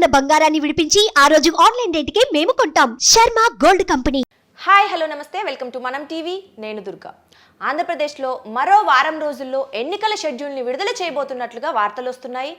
ఉన్న బంగారాన్ని విడిపించి ఆ రోజు ఆన్లైన్ రేటుకే మేము కొంటాం. Sharma gold company. Hi hello నమస్తే. Welcome to Manam TV. నేను దుర్గా. ఆంధ్రప్రదేశ్లో మరో వారం రోజుల్లో ఎన్నికల షెడ్యూల్ని విడుదల చేయబోతున్నట్లుగా వార్తలు వస్తున్నాయి.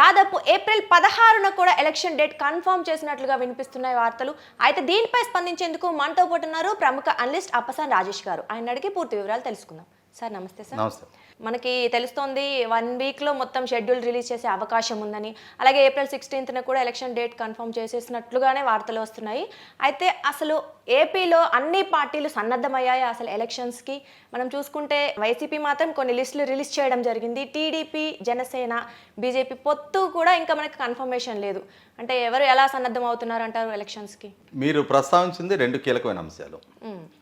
దాదాపు ఏప్రిల్ పదహారున కూడా ఎలక్షన్ డేట్ కన్ఫర్మ్ చేసినట్లుగా వినిపిస్తున్నాయి వార్తలు. అయితే దీనిపై స్పందించేందుకు మనతో పాటు ఉన్నారు ప్రముఖ అనలిస్ట్ అప్పసాన్ రాజేష్ గారు. ఆయన అడిగి పూర్తి వివరాలు తెలుసుకుందాం. సార్ నమస్తే సార్. నమస్తే. మనకి తెలుస్తోంది వన్ వీక్లో మొత్తం షెడ్యూల్ రిలీజ్ చేసే అవకాశం ఉందని. అలాగే ఏప్రిల్ సిక్స్టీన్త్న కూడా ఎలక్షన్ డేట్ కన్ఫర్మ్ చేసేసినట్లుగానే వార్తలు వస్తున్నాయి. అయితే అసలు ఏపీలో అన్ని పార్టీలు సన్నద్ధమయ్యాయి అసలు ఎలక్షన్స్కి? మనం చూసుకుంటే వైసీపీ మాత్రం కొన్ని లిస్టులు రిలీజ్ చేయడం జరిగింది. టీడీపీ జనసేన బీజేపీ పొత్తు కూడా ఇంకా మనకి కన్ఫర్మేషన్ లేదు. అంటే ఎవరు ఎలా సన్నద్ధం అవుతున్నారు అంటారు ఎలక్షన్స్కి? మీరు ప్రస్తావించింది రెండు కీలకమైన అంశాలు.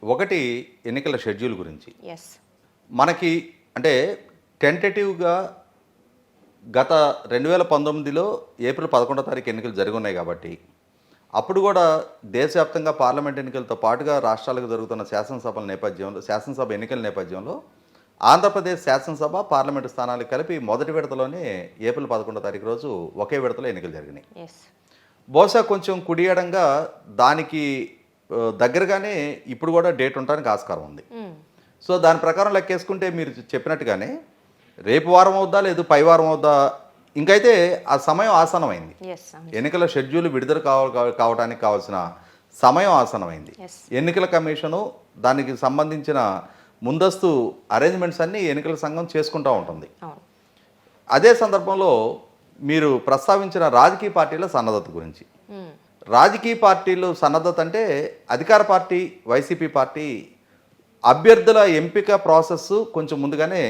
ఒకటి ఎన్నికల షెడ్యూల్ గురించి. ఎస్ మనకి అంటే టెంటేటివ్గా గత రెండు వేల పంతొమ్మిదిలో ఏప్రిల్ పదకొండో తారీఖు ఎన్నికలు జరిగి ఉన్నాయి కాబట్టి అప్పుడు కూడా దేశవ్యాప్తంగా పార్లమెంట్ ఎన్నికలతో పాటుగా రాష్ట్రాలకు జరుగుతున్న శాసనసభల నేపథ్యంలో శాసనసభ ఎన్నికల నేపథ్యంలో ఆంధ్రప్రదేశ్ శాసనసభ పార్లమెంటు స్థానాలు కలిపి మొదటి విడతలోనే ఏప్రిల్ పదకొండో తారీఖు రోజు ఒకే విడతలో ఎన్నికలు జరిగినాయి. బహుశా కొంచెం కుడియడంగా దానికి దగ్గరగానే ఇప్పుడు కూడా డేట్ ఉండడానికి ఆస్కారం ఉంది. సో దాని ప్రకారం లెక్కేసుకుంటే మీరు చెప్పినట్టుగానే రేపు వారం అవుద్దా లేదు పై వారం అవుద్దా? ఇంకైతే ఆ సమయం ఆసనమైంది. ఎన్నికల షెడ్యూల్ విడుదల కావ కావడానికి కావాల్సిన సమయం ఆసనమైంది. ఎన్నికల కమిషను దానికి సంబంధించిన ముందస్తు అరేంజ్మెంట్స్ అన్నీ ఎన్నికల సంఘం చేసుకుంటూ ఉంటుంది. అదే సందర్భంలో మీరు ప్రస్తావించిన రాజకీయ పార్టీల సన్నద్ధత గురించి. మ్మ్. రాజకీయ పార్టీలు సన్నద్ధత అంటే అధికార పార్టీ వైసీపీ పార్టీ అభ్యర్థుల ఎంపిక ప్రాసెస్ కొంచెం ముందుగానే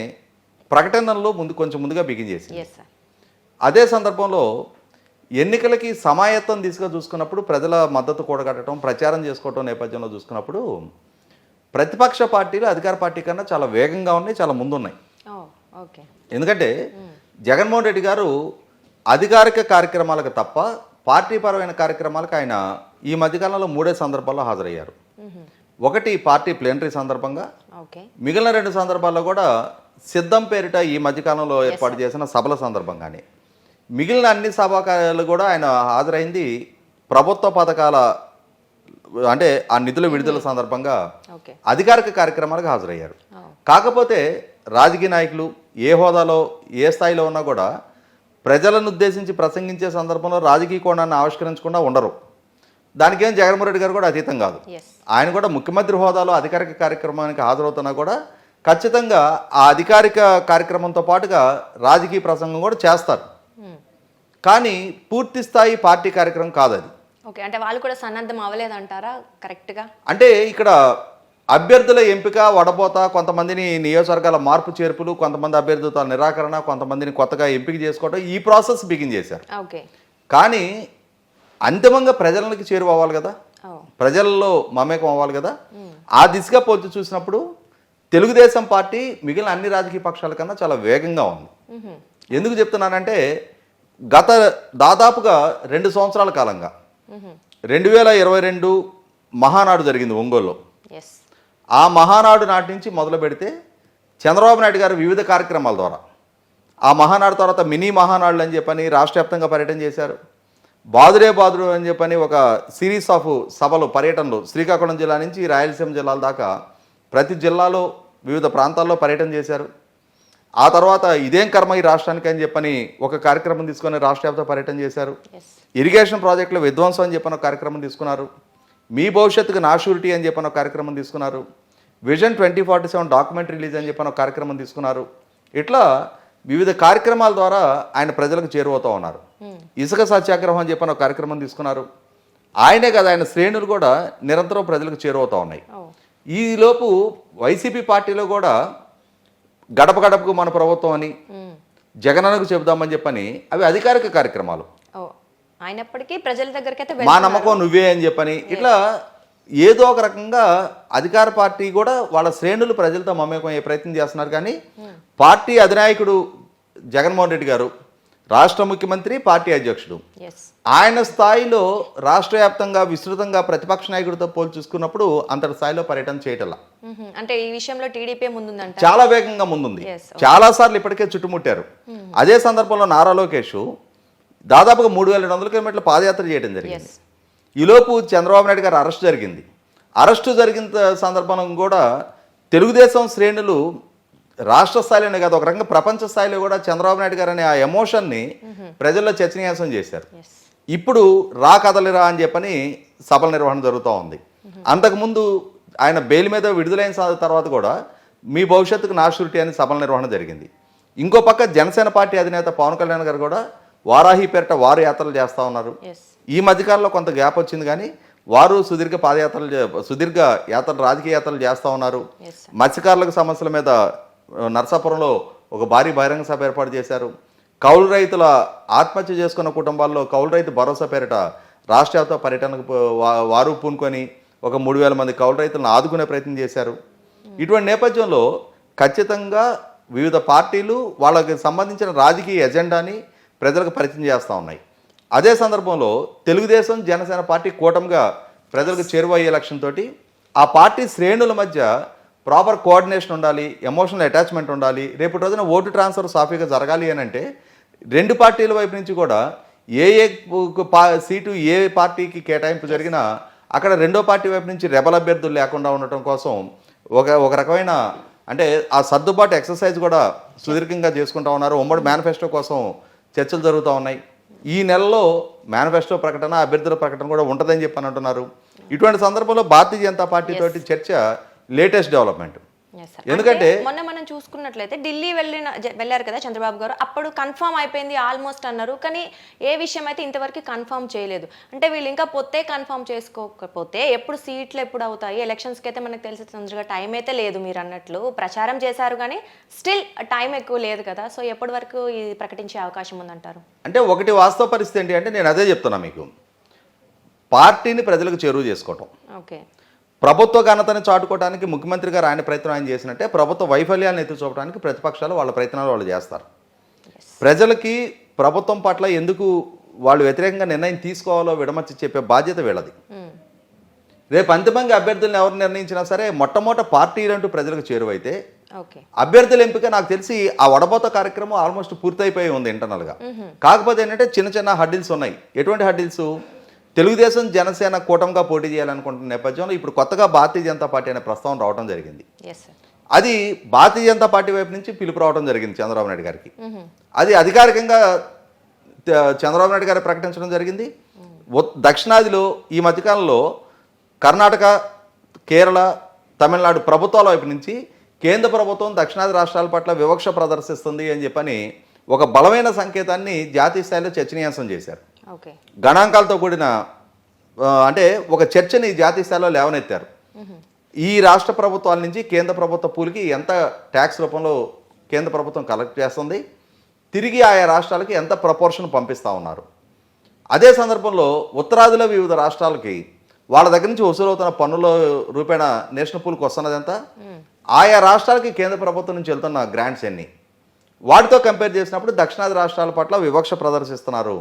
ప్రకటనల్లో ముందు కొంచెం ముందుగా బిగిన్ చేసింది. ఎస్ సార్ అదే సందర్భంలో ఎన్నికలకి సమాయత్తం దిశగా చూసుకున్నప్పుడు ప్రజల మద్దతు కూడగట్టడం ప్రచారం చేసుకోవటం నేపథ్యంలో చూసుకున్నప్పుడు ప్రతిపక్ష పార్టీలు అధికార పార్టీ కన్నా చాలా వేగంగా ఉన్నాయి చాలా ముందున్నాయి. ఓకే ఎందుకంటే జగన్మోహన్ రెడ్డి గారు అధికారిక కార్యక్రమాలకు తప్ప పార్టీపరమైన కార్యక్రమాలకు ఆయన ఈ మధ్యకాలంలో మూడే సందర్భాల్లో హాజరయ్యారు. ఒకటి పార్టీ ప్లేనరీ సందర్భంగా మిగిలిన రెండు సందర్భాల్లో కూడా సిద్ధం పేరిట ఈ మధ్యకాలంలో ఏర్పాటు చేసిన సభల సందర్భంగానే. మిగిలిన అన్ని సభాకార్యాలు కూడా ఆయన హాజరైంది ప్రభుత్వ పథకాల అంటే ఆ నిధుల విడుదల సందర్భంగా ఓకే. అధికారిక కార్యక్రమాలకు హాజరయ్యారు. ఓ. కాకపోతే రాజకీయ నాయకులు ఏ హోదాలో ఏ స్థాయిలో ఉన్నా కూడా ప్రజలను ఉద్దేశించి ప్రసంగించే సందర్భంలో రాజకీయ కోణాన్ని ఆవిష్కరించకుండా ఉండరు. దానికేం జగన్మోహన్ రెడ్డి గారు కూడా అతీతం కాదు. ఆయన కూడా ముఖ్యమంత్రి హోదాలో అధికారిక కార్యక్రమానికి హాజరవుతున్నా కూడా ఖచ్చితంగా ఆ అధికారిక కార్యక్రమంతో పాటుగా రాజకీయ ప్రసంగం కూడా చేస్తారు. కానీ పూర్తి స్థాయి పార్టీ కార్యక్రమం కాదు అది. ఓకే అంటే వాళ్ళు కూడా సన్నద్ధం అవ్వలేదంటారా? కరెక్ట్గా అంటే ఇక్కడ అభ్యర్థుల ఎంపిక వడబోత కొంతమందిని నియోజకవర్గాల మార్పు చేర్పులు కొంతమంది అభ్యర్థులతో నిరాకరణ కొంతమందిని కొత్తగా ఎంపిక చేసుకోవడం ఈ ప్రాసెస్ బిగిన్ చేశారు. ఓకే కానీ అంతిమంగా ప్రజలకి చేరువవ్వాలి కదా? ప్రజల్లో మమేకం అవ్వాలి కదా? ఆ దిశగా పోల్చి చూసినప్పుడు తెలుగుదేశం పార్టీ మిగిలిన అన్ని రాజకీయ పక్షాల కన్నా చాలా వేగంగా ఉంది. ఎందుకు చెప్తున్నానంటే గత దాదాపుగా రెండు సంవత్సరాల కాలంగా రెండు వేల ఇరవై రెండు మహానాడు జరిగింది ఒంగోలులో. ఆ మహానాడు నాటి నుంచి మొదలు పెడితే చంద్రబాబు నాయుడు గారు వివిధ కార్యక్రమాల ద్వారా ఆ మహానాడు తర్వాత మినీ మహానాడులు అని చెప్పని రాష్ట్ర వ్యాప్తంగా పర్యటన చేశారు. బాదురే బాదురు అని చెప్పని ఒక సిరీస్ ఆఫ్ సభలు పర్యటనలు శ్రీకాకుళం జిల్లా నుంచి రాయలసీమ జిల్లాల దాకా ప్రతి జిల్లాలో వివిధ ప్రాంతాల్లో పర్యటన చేశారు. ఆ తర్వాత ఇదేం కర్మ ఈ రాష్ట్రానికి అని చెప్పని ఒక కార్యక్రమం తీసుకొని రాష్ట్ర వ్యాప్త పర్యటన చేశారు. ఇరిగేషన్ ప్రాజెక్టులో విధ్వంసం అని చెప్పిన ఒక కార్యక్రమం తీసుకున్నారు. మీ భవిష్యత్తుకు నా షూరిటీ అని చెప్పిన ఒక కార్యక్రమం తీసుకున్నారు. Vision twenty forty seven document release అని చెప్పిన ఒక కార్యక్రమం తీసుకున్నారు. ఇట్లా వివిధ కార్యక్రమాల ద్వారా ఆయన ప్రజలకు చేరువవుతూ ఉన్నారు. ఇసుక సత్యాగ్రహం అని చెప్పిన ఒక కార్యక్రమం తీసుకున్నారు. ఆయనే కదా ఆయన శ్రేణులు కూడా నిరంతరం ప్రజలకు చేరువవుతూ ఉన్నాయి. ఈలోపు వైసీపీ పార్టీలో కూడా గడప గడపకు మన ప్రభుత్వం అని జగనన్నకు చెబుదామని చెప్పని అవి అధికారిక కార్యక్రమాలు. అయినప్పటికీ ప్రజల దగ్గరికి అయితే మా. నమ్మకం నువ్వే అని చెప్పని ఇట్లా ఏదో ఒక రకంగా అధికార పార్టీ కూడా వాళ్ళ శ్రేణులు ప్రజలతో మమేకం అయ్యే ప్రయత్నం చేస్తున్నారు. కానీ పార్టీ అధినాయకుడు జగన్మోహన్ రెడ్డి గారు రాష్ట్ర ముఖ్యమంత్రి పార్టీ అధ్యక్షుడు ఆయన స్థాయిలో రాష్ట్ర వ్యాప్తంగా విస్తృతంగా ప్రతిపక్ష నాయకుడితో పోల్చి చూసుకున్నప్పుడు అంతటి స్థాయిలో పర్యటన చేయటల్లా మ్మ్. అంటే ఈ విషయంలో టీడీపీ ముందుందంట. చాలా వేగంగా ముందుంది. చాలా సార్లు ఇప్పటికే చుట్టుముట్టారు. అదే సందర్భంలో నారా లోకేష్ దాదాపుగా మూడు వేల రెండు వందల కిలోమీటర్ల పాదయాత్ర చేయడం జరిగింది. ఈలోపు చంద్రబాబు నాయుడు గారు అరెస్ట్ జరిగింది. అరెస్టు జరిగిన సందర్భం కూడా తెలుగుదేశం శ్రేణులు రాష్ట్ర స్థాయిలోనే కాదు ఒక రకంగా ప్రపంచ స్థాయిలో కూడా చంద్రబాబు నాయుడు గారు అనే ఆ ఎమోషన్ని ప్రజల్లో చర్చనీయాంశం చేశారు. ఇప్పుడు రా కదలిరా అని చెప్పని సభల నిర్వహణ జరుగుతూ ఉంది. అంతకుముందు ఆయన బెయిల్ మీద విడుదలైన తర్వాత కూడా మీ భవిష్యత్తుకు నా షూరిటీ అని సభల నిర్వహణ జరిగింది. ఇంకో పక్క జనసేన పార్టీ అధినేత పవన్ కళ్యాణ్ గారు కూడా వారాహి పేరిట వారు యాత్రలు చేస్తూ ఉన్నారు. ఈ మధ్యకాలంలో కొంత గ్యాప్ వచ్చింది కానీ వారు సుదీర్ఘ పాదయాత్రలు చే- సుదీర్ఘ యాత్రలు రాజకీయ యాత్రలు చేస్తూ ఉన్నారు. మత్స్యకారులకు సమస్యల మీద నరసాపురంలో ఒక భారీ బహిరంగ సభ ఏర్పాటు చేశారు. కౌలు రైతుల ఆత్మహత్య చేసుకున్న కుటుంబాల్లో కౌలు రైతు భరోసా పేరిట రాష్ట్ర వ్యాప్త పర్యటనకు వారు పూనుకొని ఒక మూడు వేల మంది కౌలు రైతులను ఆదుకునే ప్రయత్నం చేశారు. ఇటువంటి నేపథ్యంలో ఖచ్చితంగా వివిధ పార్టీలు వాళ్ళకి సంబంధించిన రాజకీయ ఎజెండాని ప్రజలకు పరిచయం చేస్తూ ఉన్నాయి. అదే సందర్భంలో తెలుగుదేశం జనసేన పార్టీ కూటమిగా ప్రజలకు చేరువయ్యే లక్ష్యం తోటి ఆ పార్టీ శ్రేణుల మధ్య ప్రాపర్ కోఆర్డినేషన్ ఉండాలి ఎమోషనల్ అటాచ్మెంట్ ఉండాలి రేపు రోజున ఓటు ట్రాన్స్ఫర్ సాఫీగా జరగాలి అని అంటే రెండు పార్టీల వైపు నుంచి కూడా ఏ ఏ పా- సీటు ఏ పార్టీకి కేటాయింపు జరిగినా అక్కడ రెండో పార్టీ వైపు నుంచి రెబల్ అభ్యర్థులు లేకుండా ఉండటం కోసం ఒక ఒక రకమైన అంటే ఆ సర్దుబాటు ఎక్సర్సైజ్ కూడా సుదీర్ఘంగా చేసుకుంటా ఉన్నారు. ఉమ్మడి మేనిఫెస్టో కోసం చర్చలు జరుగుతూ ఉన్నాయి. ఈ నెలలో మేనిఫెస్టో ప్రకటన అభ్యర్థుల ప్రకటన కూడా ఉంటుందని చెప్పి అంటున్నారు. ఇటువంటి సందర్భంలో భారతీయ జనతా పార్టీ తోటి చర్చ లేటెస్ట్ డెవలప్మెంట్. ఎందుకంటే మొన్న మనం చూసుకున్నట్లయితే ఢిల్లీ వెళ్ళిన వెళ్ళారు కదా చంద్రబాబు గారు అప్పుడు కన్ఫర్మ్ అయిపోయింది ఆల్మోస్ట్ అన్నారు. కానీ ఏ విషయం అయితే ఇంతవరకు కన్ఫర్మ్ చేయలేదు. అంటే వీళ్ళు ఇంకా పొత్తే కన్ఫర్మ్ చేసుకోకపోతే ఎప్పుడు సీట్లు ఎప్పుడు అవుతాయి? ఎలక్షన్స్కి అయితే మనకు తెలిసి తొందరగా టైం అయితే లేదు మీరు అన్నట్లు. ప్రచారం చేశారు కానీ స్టిల్ టైం ఎక్కువ లేదు కదా. సో ఎప్పటి వరకు ఇది ప్రకటించే అవకాశం ఉందంటారు? అంటే ఒకటి వాస్తవ పరిస్థితి ఏంటి అంటే నేను అదే చెప్తున్నా మీకు. పార్టీని ప్రజలకు చేరువ చేసుకోవటం. ఓకే ప్రభుత్వ ఘనతని చాటుకోవడానికి ముఖ్యమంత్రి గారు ఆయన ప్రయత్నం ఆయన చేసినట్టే ప్రభుత్వ వైఫల్యాలను ఎత్తి చూపడానికి ప్రతిపక్షాలు వాళ్ళ ప్రయత్నాలు వాళ్ళు చేస్తారు. ప్రజలకి ప్రభుత్వం పట్ల ఎందుకు వాళ్ళు వ్యతిరేకంగా నిర్ణయం తీసుకోవాలో విడమర్చి చెప్పే బాధ్యత వీళ్ళది. రేపు అంతిమంగా అభ్యర్థులను ఎవరు నిర్ణయించినా సరే మొట్టమొదట పార్టీలంటూ ప్రజలకు చేరువైతే అభ్యర్థుల ఎంపిక నాకు తెలిసి ఆ వడబోత కార్యక్రమం ఆల్మోస్ట్ పూర్తయిపోయి ఉంది ఇంటర్నల్గా. కాకపోతే ఏంటంటే చిన్న చిన్న హడ్డిల్స్ ఉన్నాయి. ఎటువంటి హడ్డిల్స్ తెలుగుదేశం జనసేన కూటమిగా పోటీ చేయాలనుకుంటున్న నేపథ్యంలో ఇప్పుడు కొత్తగా భారతీయ జనతా పార్టీ అనే ప్రస్తావన రావడం జరిగింది. అది భారతీయ జనతా పార్టీ వైపు నుంచి పిలుపు రావడం జరిగింది చంద్రబాబు నాయుడు గారికి. అది అధికారికంగా చంద్రబాబు నాయుడు గారు ప్రకటించడం జరిగింది. దక్షిణాదిలో ఈ మధ్యకాలంలో కర్ణాటక కేరళ తమిళనాడు ప్రభుత్వాల వైపు నుంచి కేంద్ర ప్రభుత్వం దక్షిణాది రాష్ట్రాల పట్ల వివక్ష ప్రదర్శిస్తుంది అని చెప్పని ఒక బలమైన సంకేతాన్ని జాతీయ స్థాయిలో చర్చనీయాంశం చేశారు. గణాంకాలతో కూడిన అంటే ఒక చర్చని జాతీయ స్థాయిలో లేవనెత్తారు. ఈ రాష్ట్ర ప్రభుత్వాల నుంచి కేంద్ర ప్రభుత్వ పూలికి ఎంత ట్యాక్స్ రూపంలో కేంద్ర ప్రభుత్వం కలెక్ట్ చేస్తుంది తిరిగి ఆయా రాష్ట్రాలకి ఎంత ప్రపోర్షన్ పంపిస్తూ ఉన్నారు. అదే సందర్భంలో ఉత్తరాదిలో వివిధ రాష్ట్రాలకి వాళ్ళ దగ్గర నుంచి వసూలవుతున్న పన్నుల రూపేణ నేషనల్ పూల్కి వస్తున్నది ఎంత? ఆయా రాష్ట్రాలకి కేంద్ర ప్రభుత్వం నుంచి వెళ్తున్న గ్రాంట్స్ ఎన్ని? వాటితో కంపేర్ చేసినప్పుడు దక్షిణాది రాష్ట్రాల పట్ల వివక్ష ప్రదర్శిస్తున్నారు.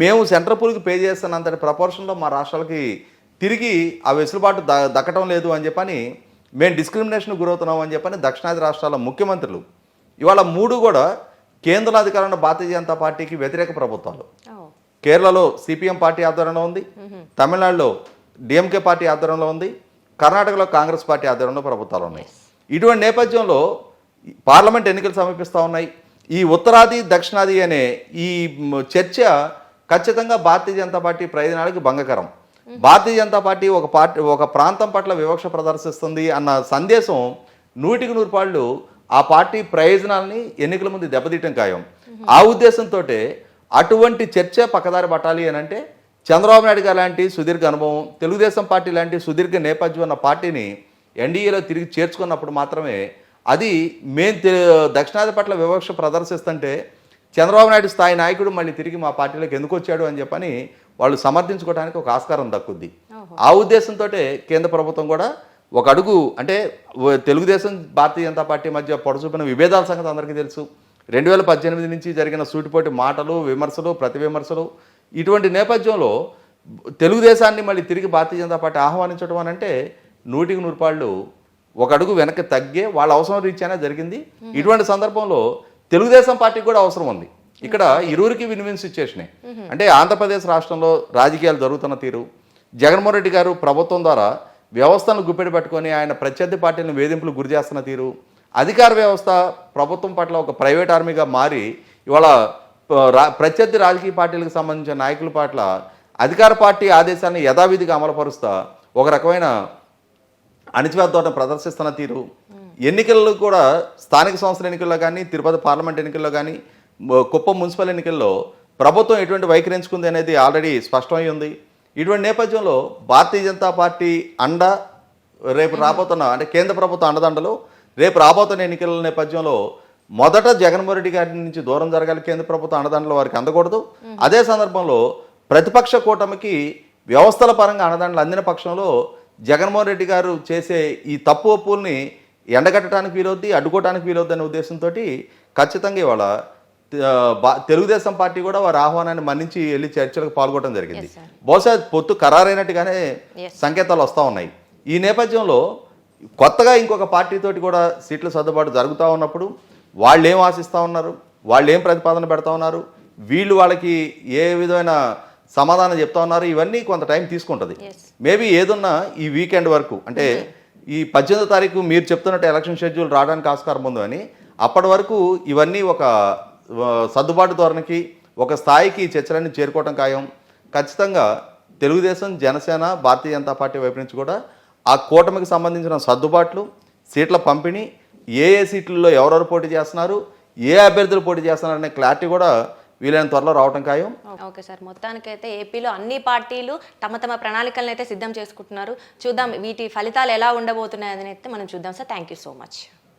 మేము సెంట్రల్ పూల్కి పే చేస్తున్నంతటి ప్రపోర్షన్లో మా రాష్ట్రాలకి తిరిగి ఆ వెసులుబాటు ద దక్కటం లేదు అని చెప్పని మేము డిస్క్రిమినేషన్ గురవుతున్నాం అని చెప్పని దక్షిణాది రాష్ట్రాల ముఖ్యమంత్రులు ఇవాళ మూడు కూడా కేంద్ర అధికారంలో భారతీయ జనతా పార్టీకి వ్యతిరేక ప్రభుత్వాలు. కేరళలో సిపిఎం పార్టీ ఆధ్వర్యంలో ఉంది. తమిళనాడులో డిఎంకే పార్టీ ఆధ్వర్యంలో ఉంది. కర్ణాటకలో కాంగ్రెస్ పార్టీ ఆధ్వర్యంలో ప్రభుత్వాలు ఉన్నాయి. ఇటువంటి నేపథ్యంలో పార్లమెంట్ ఎన్నికలు సమీపిస్తూ ఉన్నాయి. ఈ ఉత్తరాది దక్షిణాది అనే ఈ చర్చ ఖచ్చితంగా భారతీయ జనతా పార్టీ ప్రయోజనాలకు భంగకరం. భారతీయ జనతా పార్టీ ఒక పార్టీ ఒక ప్రాంతం పట్ల వివక్ష ప్రదర్శిస్తుంది అన్న సందేశం నూటికి నూరు పాళ్ళు ఆ పార్టీ ప్రయోజనాలని ఎన్నికల ముందు దెబ్బతీయటం ఖాయం. ఆ ఉద్దేశంతో అటువంటి చర్చ పక్కదారి పట్టాలి అని అంటే చంద్రబాబు నాయుడు గారు లాంటి సుదీర్ఘ అనుభవం తెలుగుదేశం పార్టీ లాంటి సుదీర్ఘ నేపథ్యం ఉన్న పార్టీని ఎన్డీఏలో తిరిగి చేర్చుకున్నప్పుడు మాత్రమే అది మేము దక్షిణాది పట్ల వివక్ష ప్రదర్శిస్తుంటే చంద్రబాబు నాయుడు స్థాయి నాయకుడు మళ్ళీ తిరిగి మా పార్టీలోకి ఎందుకు వచ్చాడు అని చెప్పని వాళ్ళు సమర్థించుకోవడానికి ఒక ఆస్కారం దక్కుద్ది. ఆ ఉద్దేశంతో కేంద్ర ప్రభుత్వం కూడా ఒక అడుగు అంటే తెలుగుదేశం భారతీయ జనతా పార్టీ మధ్య పొడచూపిన విభేదాల సంగతి అందరికీ తెలుసు. రెండు వేల పద్దెనిమిది నుంచి జరిగిన సూటిపోటి మాటలు విమర్శలు ప్రతి విమర్శలు ఇటువంటి నేపథ్యంలో తెలుగుదేశాన్ని మళ్ళీ తిరిగి భారతీయ జనతా పార్టీ ఆహ్వానించడం అని అంటే నూటికి నూరుపాళ్ళు ఒక అడుగు వెనక్కి తగ్గే వాళ్ళ అవసరం రీత్యానే జరిగింది. ఇటువంటి సందర్భంలో తెలుగుదేశం పార్టీకి కూడా అవసరం ఉంది. ఇక్కడ ఇరువురికి విన్ విన్ సిచ్యుయేషనే అంటే ఆంధ్రప్రదేశ్ రాష్ట్రంలో రాజకీయాలు జరుగుతున్న తీరు. జగన్మోహన్ రెడ్డి గారు ప్రభుత్వం ద్వారా వ్యవస్థను గుప్పెడి పెట్టుకొని ఆయన ప్రత్యర్థి పార్టీలను వేధింపులు గురి చేస్తున్న తీరు. అధికార వ్యవస్థ ప్రభుత్వం పట్ల ఒక ప్రైవేట్ ఆర్మీగా మారి ఇవాళ ప్రత్యర్థి రాజకీయ పార్టీలకు సంబంధించిన నాయకుల పట్ల అధికార పార్టీ ఆదేశాలను యథావిధిగా అమలుపరుస్తా ఒక రకమైన అణిచివేత ధోరణి ప్రదర్శిస్తున్న తీరు. ఎన్నికల్లో కూడా స్థానిక సంస్థల ఎన్నికల్లో కానీ తిరుపతి పార్లమెంట్ ఎన్నికల్లో కానీ కుప్పం మున్సిపల్ ఎన్నికల్లో ప్రభుత్వం ఎటువంటి వైఖరి ఎంచుకుంది అనేది ఆల్రెడీ స్పష్టమై ఉంది. ఇటువంటి నేపథ్యంలో భారతీయ జనతా పార్టీ అండ రేపు రాబోతున్న అంటే కేంద్ర ప్రభుత్వ అండదండలు రేపు రాబోతున్న ఎన్నికల నేపథ్యంలో మొదట జగన్మోహన్ రెడ్డి గారి నుంచి దూరం జరగాలి కేంద్ర ప్రభుత్వ అండదండలు వారికి అందకూడదు. అదే సందర్భంలో ప్రతిపక్ష కూటమికి వ్యవస్థల పరంగా అండదండలు అందిన పక్షంలో జగన్మోహన్ రెడ్డి గారు చేసే ఈ తప్పు ఒప్పుల్ని ఎండగట్టడానికి వీలవుద్ది అడ్డుకోవడానికి వీలవుద్ది అనే ఉద్దేశంతో ఖచ్చితంగా ఇవాళ తెలుగుదేశం పార్టీ కూడా వారి ఆహ్వానాన్ని మన్నించి వెళ్ళి చర్చలకు పాల్గొనడం జరిగింది. బహుశా పొత్తు ఖరారైనట్టుగానే. సంకేతాలు వస్తూ ఉన్నాయి ఈ నేపథ్యంలో కొత్తగా ఇంకొక పార్టీతోటి కూడా సీట్ల సర్దుబాటు జరుగుతూ ఉన్నప్పుడు వాళ్ళు ఏం ఆశిస్తూ ఉన్నారు వాళ్ళు ఏం ప్రతిపాదన పెడతా ఉన్నారు వీళ్ళు వాళ్ళకి ఏ విధమైన సమాధానం చెప్తా ఉన్నారు. ఇవన్నీ కొంత టైం తీసుకుంటుంది. మేబీ ఏదున్నా ఈ వీకెండ్ వరకు అంటే ఈ పద్దెనిమిదో తారీఖు మీరు చెప్తున్నట్టు ఎలక్షన్ షెడ్యూల్ రావడానికి ఆస్కారం ఉంది అని అప్పటి వరకు ఇవన్నీ ఒక సర్దుబాటు ధోరణికి ఒక స్థాయికి చర్చలన్నీ చేరుకోవటం ఖాయం. ఖచ్చితంగా తెలుగుదేశం జనసేన భారతీయ జనతా పార్టీ వైపు నుంచి కూడా ఆ కూటమికి సంబంధించిన సర్దుబాట్లు సీట్ల పంపిణీ ఏ ఏ సీట్లలో ఎవరెవరు పోటీ చేస్తున్నారు ఏ అభ్యర్థులు పోటీ చేస్తున్నారు అనే క్లారిటీ కూడా వీలైన త్వరలో రావటం ఖాయం. ఓకే. సార్. మొత్తానికైతే ఏపీలో అన్ని పార్టీలు తమ తమ ప్రణాళికలను అయితే సిద్ధం చేసుకుంటున్నారు. చూద్దాం వీటి ఫలితాలు ఎలా ఉండబోతున్నాయి అని అయితే మనం చూద్దాం sir. Thank you so much